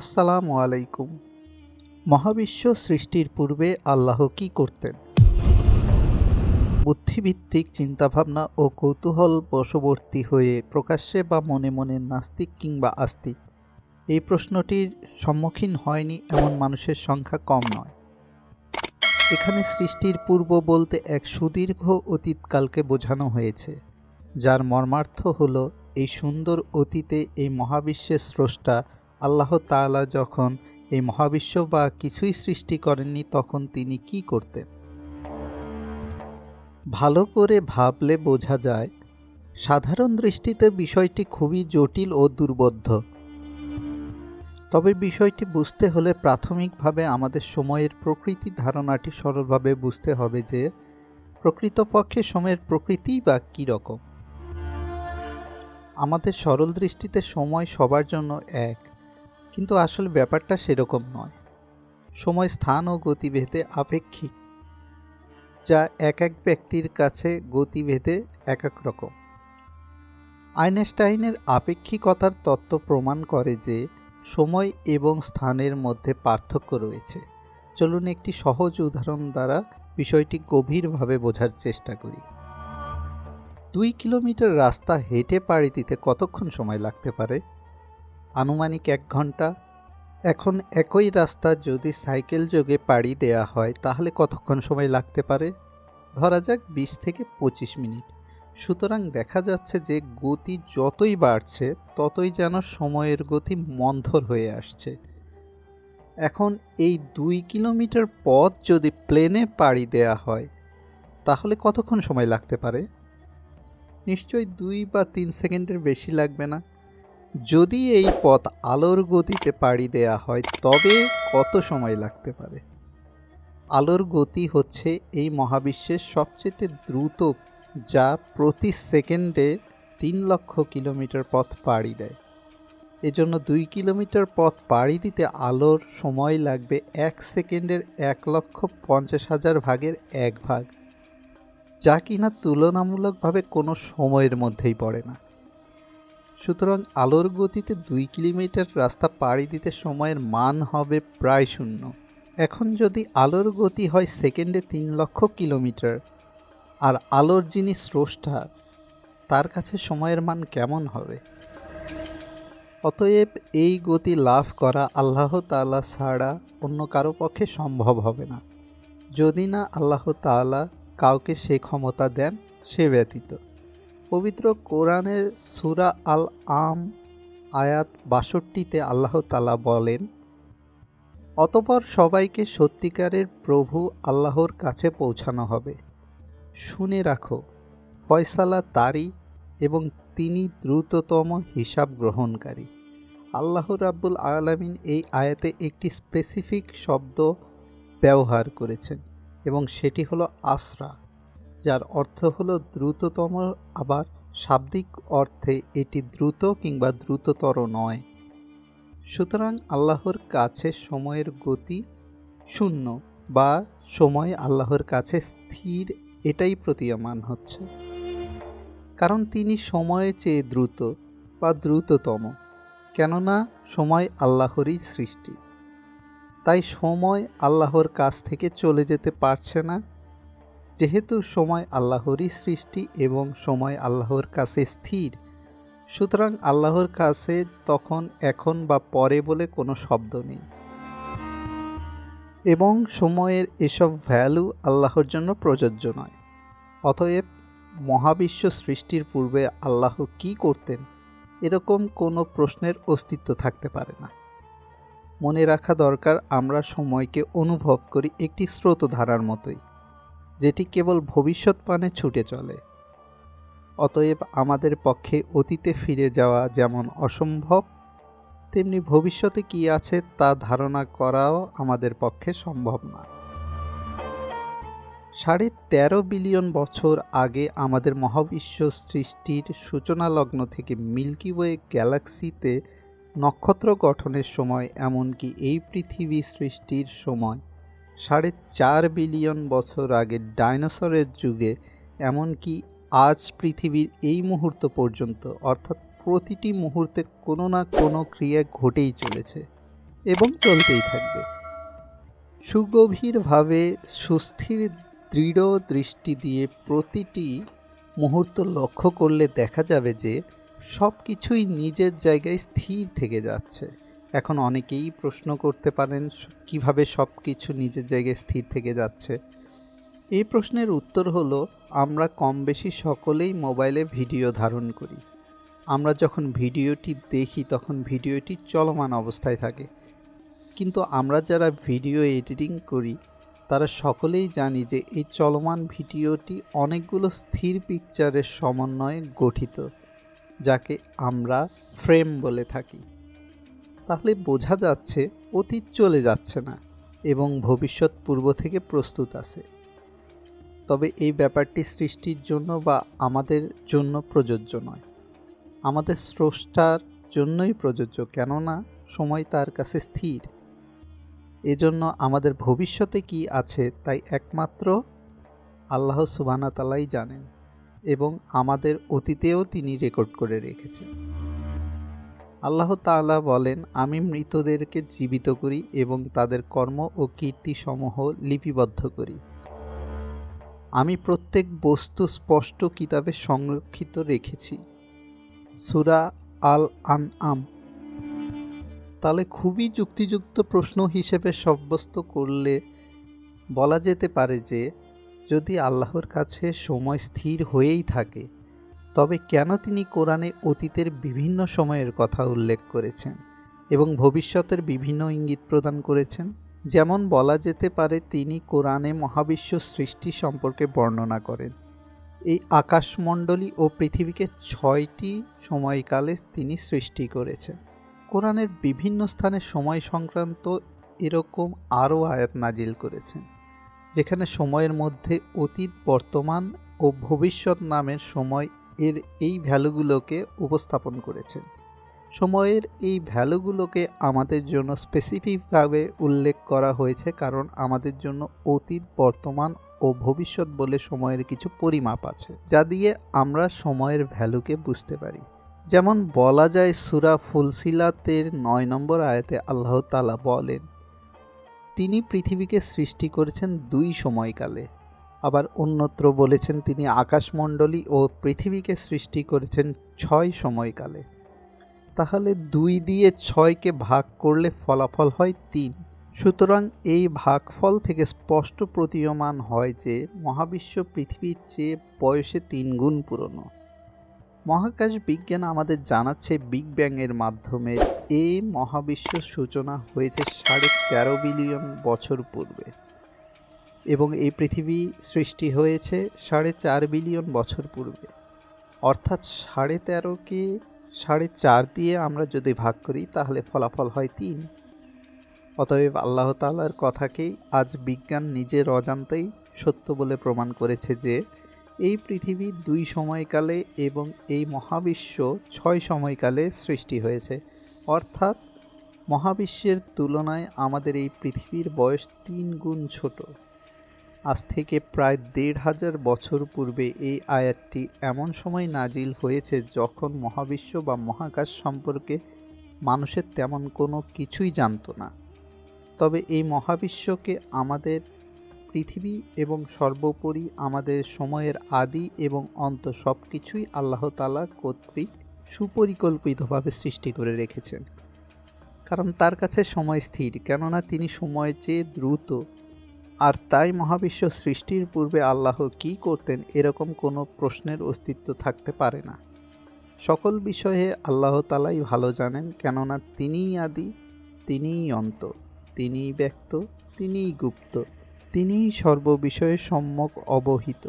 আসসালামু আলাইকুম। মহাবিশ্ব সৃষ্টির পূর্বে আল্লাহ কি করতেন? বুদ্ধিভিত্তিক চিন্তাভাবনা ও কৌতূহল বশবর্তী হয়ে প্রকাশ্যে বা মনে মনে নাস্তিক কিংবা আস্তিক, এই প্রশ্নটির সম্মুখীন হয়নি এমন মানুষের সংখ্যা কম নয়। এখানে সৃষ্টির পূর্ব বলতে এক সুদীর্ঘ অতীতকালকে বোঝানো হয়েছে, যার মর্মার্থ হল এই সুন্দর অতীতে এই মহাবিশ্বের স্রষ্টা আল্লাহ তাআলা যখন এই মহাবিশ্ব বা কিছুই সৃষ্টি করেননি, তখন তিনি কি করতেন? ভালো করে ভাবলে বোঝা যায়, সাধারণ দৃষ্টিতে বিষয়টি খুবই জটিল ও দুর্বোধ্য। তবে বিষয়টি বুঝতে হলে প্রাথমিকভাবে আমাদের সময়ের প্রকৃতি ধারণাটি সরলভাবে বুঝতে হবে যে, প্রকৃতপক্ষে সময়ের প্রকৃতি বা কী রকম আমাদের সরল দৃষ্টিতে সময় সবার জন্য এক। কিন্তু আসলে ব্যাপারটা সেরকম নয়। সময় স্থান ও গতিভেদে আপেক্ষিক, যা এক এক ব্যক্তির কাছে গতিভেদে এক এক রকম। আইনস্টাইনের আপেক্ষিকতার তত্ত্ব প্রমাণ করে যে সময় এবং স্থানের মধ্যে পার্থক্য রয়েছে। চলুন একটি সহজ উদাহরণ দ্বারা বিষয়টি গভীরভাবে বোঝার চেষ্টা করি। দুই কিলোমিটার রাস্তা হেঁটে পাড়ি দিতে কতক্ষণ সময় লাগতে পারে? আনুমানিক এক ঘণ্টা। এখন একই রাস্তা যদি সাইকেল যোগে পাড়ি দেয়া হয়, তাহলে কতক্ষণ সময় লাগতে পারে? ধরা যাক বিশ থেকে পঁচিশ মিনিট। সুতরাং দেখা যাচ্ছে যে গতি যতই বাড়ছে, ততই যেন সময়ের গতি মন্থর হয়ে আসছে। এখন এই দুই কিলোমিটার পথ যদি প্লেনে পাড়ি দেয়া হয়, তাহলে কতক্ষণ সময় লাগতে পারে? নিশ্চয়ই দুই বা তিন সেকেন্ডের বেশি লাগবে না। যদি এই পথ আলোর গতিতে পাড়ি দেয়া হয়, তবে কত সময় লাগতে পারে? আলোর গতি হচ্ছে এই মহাবিশ্বের সবচেয়ে দ্রুত, যা প্রতি সেকেন্ডে তিন লক্ষ কিলোমিটার পথ পাড়ি দেয়। এজন্য দুই কিলোমিটার পথ পাড়ি দিতে আলোর সময় লাগবে এক সেকেন্ডের এক লক্ষ পঞ্চাশ হাজার ভাগের এক ভাগ। যা কিনা তুলনামূলকভাবে কোনো সময়ের মধ্যেই পড়ে না। সুতরাং আলোর গতিতে দুই কিলোমিটার রাস্তা পাড়ি দিতে সময়ের মান হবে প্রায় শূন্য। এখন যদি আলোর গতি হয় সেকেন্ডে তিন লক্ষ কিলোমিটার, আর আলোর যিনি স্রষ্টা, তার কাছে সময়ের মান কেমন হবে? অতএব এই গতি লাভ করা আল্লাহ তাআলা ছাড়া অন্য কারও পক্ষে সম্ভব হবে না। যদি না আল্লাহ তাআলা কাউকে সে ক্ষমতা দেন, সে ব্যতীত। পবিত্র কোরআনের সুরা আল আম আয়াত বাষট্টিতে আল্লাহ তালা বলেন, অতপর সবাইকে সত্যিকারের প্রভু আল্লাহর কাছে পৌঁছানো হবে। শুনে রাখো, ফয়সালা তারই এবং তিনি দ্রুততম হিসাব গ্রহণকারী। আল্লাহ রাব্বুল আলামিন এই আয়াতে একটি স্পেসিফিক শব্দ ব্যবহার করেছেন। এবং সেটি হলো আসরা যার অর্থ হলো দ্রুততম, আবার শাব্দিক অর্থে এটি দ্রুত কিংবা দ্রুততর নয়। সুতরাং আল্লাহর কাছে সময়ের গতি শূন্য বা সময় আল্লাহর কাছে স্থির, এটাই প্রতীয়মান হচ্ছে। কারণ তিনি সময়ে চেয়ে দ্রুত বা দ্রুততম, কেননা সময় আল্লাহরই সৃষ্টি। তাই সময় আল্লাহর কাছ থেকে চলে যেতে পারছে না। যেহেতু সময় আল্লাহরই সৃষ্টি এবং সময় আল্লাহর কাছে স্থির, সুতরাং আল্লাহর কাছে তখন, এখন বা পরে বলে কোনো শব্দ নেই। এবং সময়ের এসব ভ্যালু আল্লাহর জন্য প্রযোজ্য নয়। অতএব মহাবিশ্ব সৃষ্টির পূর্বে আল্লাহ কি করতেন, এরকম কোনো প্রশ্নের অস্তিত্ব থাকতে পারে না। মনে রাখা দরকার, আমরা সময়কে অনুভব করি একটি স্রোতধারার মতোই, যেটি কেবল ভবিষ্যৎ পানে ছুটে চলে। অতএব আমাদের পক্ষে অতীতে ফিরে যাওয়া যেমন অসম্ভব, তেমনি ভবিষ্যতে কি আছে তা ধারণা করাও আমাদের পক্ষে সম্ভব না। সাড়ে তেরো বিলিয়ন বছর আগে আমাদের মহাবিশ্ব সৃষ্টির সূচনা লগ্ন থেকে মিল্কি ওয়ে গ্যালাক্সিতে নক্ষত্র গঠনের সময় এমনকি এই পৃথিবী সৃষ্টির সময়, সাড়ে চার বিলিয়ন বছর আগে ডাইনোসরের যুগে, এমনকি আজ পৃথিবীর এই মুহূর্ত পর্যন্ত, অর্থাৎ প্রতিটি মুহূর্তে কোনো না কোনো ক্রিয়া ঘটেই চলেছে এবং চলতেই থাকবে। সুগভীরভাবে সুস্থির, দৃঢ় দৃষ্টি দিয়ে প্রতিটি মুহূর্ত লক্ষ্য করলে দেখা যাবে যে সব কিছুই নিজের জায়গায় স্থির থেকে যাচ্ছে। এখন অনেকেই প্রশ্ন করতে পারেন, কীভাবে সব কিছু নিজের জায়গায় স্থির থেকে যাচ্ছে? এই প্রশ্নের উত্তর হলো, আমরা কম বেশি সকলেই মোবাইলে ভিডিও ধারণ করি। আমরা যখন ভিডিওটি দেখি, তখন ভিডিওটি চলমান অবস্থায় থাকে। কিন্তু আমরা যারা ভিডিও এডিটিং করি, তারা সকলেই জানি যে এই চলমান ভিডিওটি অনেকগুলো স্থির পিকচারের সমন্বয়ে গঠিত। যাকে আমরা ফ্রেম বলে থাকি। তাহলে বোঝা যাচ্ছে অতীত চলে যাচ্ছে না এবং ভবিষ্যৎ পূর্ব থেকে প্রস্তুত আছে। তবে এই ব্যাপারটি সৃষ্টির জন্য বা আমাদের জন্য প্রযোজ্য নয়। আমাদের স্রষ্টার জন্যই প্রযোজ্য, কেননা সময় তার কাছে স্থির। এজন্য আমাদের ভবিষ্যতে কি আছে তাই একমাত্র আল্লাহ সুবানা তালাই জানেন। এবং আমাদের অতীতেও তিনি রেকর্ড করে রেখেছেন। আল্লাহ তাআলা বলেন, আমি মৃতদেরকে জীবিত করি এবং তাদের কর্ম ও কীর্তিসমূহ লিপিবদ্ধ করি। আমি প্রত্যেক বস্তু স্পষ্ট কিতাবে সংরক্ষিত রেখেছি। সুরা আল আন আম তাহলে খুবই যুক্তিযুক্ত প্রশ্ন হিসেবে সাব্যস্ত করলে বলা যেতে পারে যে যদি আল্লাহর কাছে সময় স্থির হয়েই থাকে, তবে কেন তিনি কোরআনে অতীতের বিভিন্ন সময়ের কথা উল্লেখ করেছেন এবং ভবিষ্যতের বিভিন্ন ইঙ্গিত প্রদান করেছেন? যেমন বলা যেতে পারে, তিনি কোরআনে মহাবিশ্ব সৃষ্টি সম্পর্কে বর্ণনা করেন। এই আকাশমণ্ডলী ও পৃথিবীকে ছয়টি সময়কালে তিনি সৃষ্টি করেছেন। কোরআনের বিভিন্ন স্থানে সময় সংক্রান্ত এরকম আরও আয়াত নাজিল করেছেন। যেখানে সময়ের মধ্যে অতীত, বর্তমান ও ভবিষ্যৎ নামের সময় এর এই ভ্যালুগুলোকে উপস্থাপন করেছেন। সময়ের এই ভ্যালুগুলোকে আমাদের জন্য স্পেসিফিকভাবে উল্লেখ করা হয়েছে কারণ আমাদের জন্য অতীত, বর্তমান ও ভবিষ্যৎ বলে সময়ের কিছু পরিমাপ আছে, যা দিয়ে আমরা সময়ের ভ্যালুকে বুঝতে পারি। যেমন বলা যায় সুরা ফুলসিলাতের নয় নম্বর আয়াতে আল্লাহ তালা বলেন তিনি পৃথিবীকে সৃষ্টি করেছেন দুই সময়কালে। আবার অন্যত্র বলেছেন তিনি আকাশমণ্ডলী ও পৃথিবীকে সৃষ্টি করেছেন ছয় সময়কালে। তাহলে দুই দিয়ে ছয়কে ভাগ করলে ফলাফল হয় তিন। সুতরাং এই ভাগফল থেকে স্পষ্ট প্রতীয়মান হয় যে মহাবিশ্ব পৃথিবীর চেয়ে বয়সে তিন গুণ পুরনো। মহাকাশ বিজ্ঞান আমাদের জানাচ্ছে বিগ ব্যাংয়ের মাধ্যমে এই মহাবিশ্ব সূচনা হয়েছে সাড়ে তেরো বিলিয়ন বছর পূর্বে। এবং এই পৃথিবী সৃষ্টি হয়েছে সাড়ে চার বিলিয়ন বছর পূর্বে। অর্থাৎ সাড়ে তেরোকে সাড়ে চার দিয়ে আমরা যদি ভাগ করি, তাহলে ফলাফল হয় তিন। অতএব আল্লাহ তালার কথাকেই আজ বিজ্ঞান নিজের অজান্তেই সত্য বলে প্রমাণ করেছে যে এই পৃথিবী দুই সময়কালে এবং এই মহাবিশ্ব ছয় সময়কালে সৃষ্টি হয়েছে। অর্থাৎ মহাবিশ্বের তুলনায় আমাদের এই পৃথিবীর বয়স তিন গুণ ছোট। আজ থেকে প্রায় দেড় হাজার বছর পূর্বে এই আয়াতটি এমন সময় নাজিল হয়েছে যখন মহাবিশ্ব বা মহাকাশ সম্পর্কে মানুষের তেমন কোনো কিছুই জানতো না। তবে এই মহাবিশ্বকে আমাদের পৃথিবী এবং সর্বোপরি আমাদের সময়ের আদি এবং অন্ত সব কিছুই আল্লাহ তালা কর্তৃক সুপরিকল্পিতভাবে সৃষ্টি করে রেখেছেন। কারণ তার কাছে সময় স্থির, কেননা তিনি সময় চেয়ে দ্রুত। আর তাই মহাবিশ্ব সৃষ্টির পূর্বে আল্লাহ কি করতেন এরকম কোনো প্রশ্নের অস্তিত্ব থাকতে পারে না। সকল বিষয়ে আল্লাহ তালাই ভালো জানেন, কেননা তিনিই আদি, তিনিই অন্ত, তিনিই ব্যক্ত, তিনিই গুপ্ত। তিনিই সর্ববিষয়ে সম্যক অবহিত।